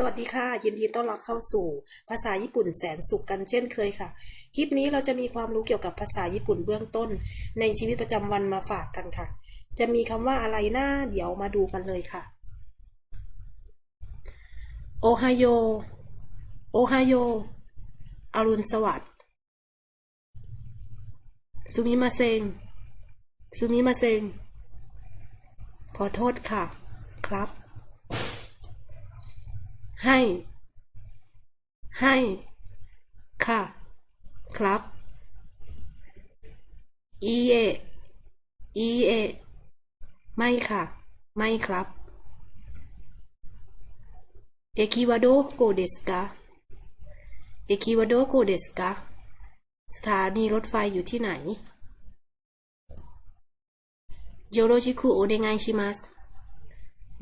สวัสดีค่ะ ยินดีต้อนรับเข้าสู่ภาษาญี่ปุ่นแสนสุขกันเช่นเคยค่ะ คลิปนี้เราจะมีความรู้เกี่ยวกับภาษาญี่ปุ่นเบื้องต้น ในชีวิตประจำวันมาฝากกันค่ะ จะมีคำว่าอะไรนะเดี๋ยวมาดูกันเลยค่ะโอไฮโยโอไฮโยอรุณสวัสดิ์สุมิมาเซงสุมิมาเซงขอโทษค่ะ ครับ ให้ ให้ ค่ะ ครับ อีเอ อีเอ ไม่ค่ะ ไม่ครับ เอคิวาโดโกเดสกาเอคิวาโดโกเดสกาสถานีรถไฟอยู่ที่ไหนโยโรชิคุโอเนไงชิมัส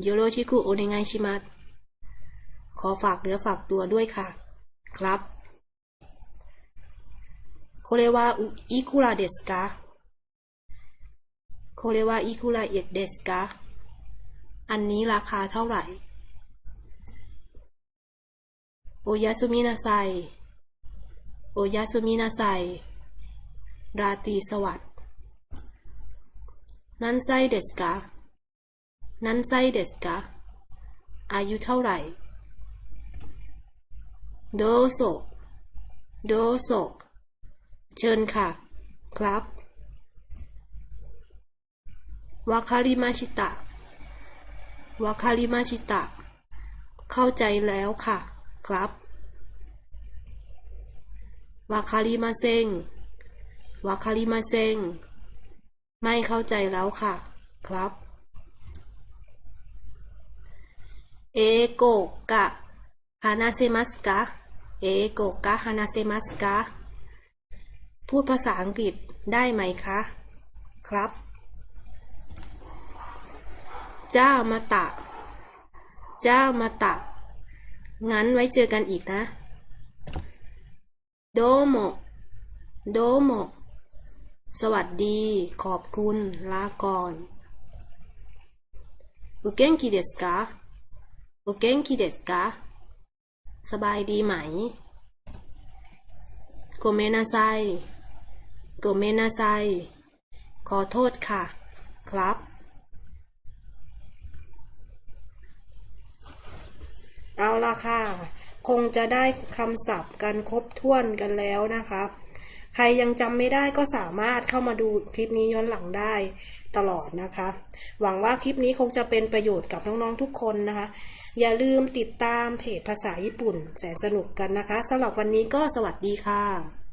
โยโรชิคุโอเนไงชิมัส ขอฝากเนื้อฝากตัวด้วยค่ะ ครับこれはいくらですかこれはいくらですかอันนี้ราคาเท่าไหร่ โอยาสุมินาไซ โอยาสุมินาไซ ราตรีสวัสดิ์นันไซเดสกานันไซเดสกาอายุเท่าไหร่ โดโซโดโซเชิญค่ะ ครับวาคาริมาชิตะวาคาริมาชิตะ เข้าใจแล้วค่ะ ครับวาคาริมาเซงวาคาริมาเซงไม่เข้าใจแล้วค่ะ ครับ เอโกกะฮานาเซมัสกะ เอโกกะฮานาเซมัสกะพูดภาษาอังกฤษได้ไหมคะ ครับ เจ้ามาตะ เจ้ามาตะ งั้นไว้เจอกันอีกนะ โดโม โดโม สวัสดี ขอบคุณ ลาก่อนโอเกนกิเดสกะโอเกนกิเด สบายดีไหม โกเมนาไซ โกเมนาไซ ขอโทษค่ะ ครับ เอาละค่ะ คงจะได้คำศัพท์กันครบถ้วนกันแล้วนะคะ ใครยังจำไม่ได้ก็สามารถเข้ามาดูคลิปนี้ย้อนหลังได้ตลอดนะคะ หวังว่าคลิปนี้คงจะเป็นประโยชน์กับน้องๆทุกคนนะคะ อย่าลืมติดตามเพจภาษาญี่ปุ่น แสนสนุกกันนะคะสำหรับวันนี้ก็สวัสดีค่ะ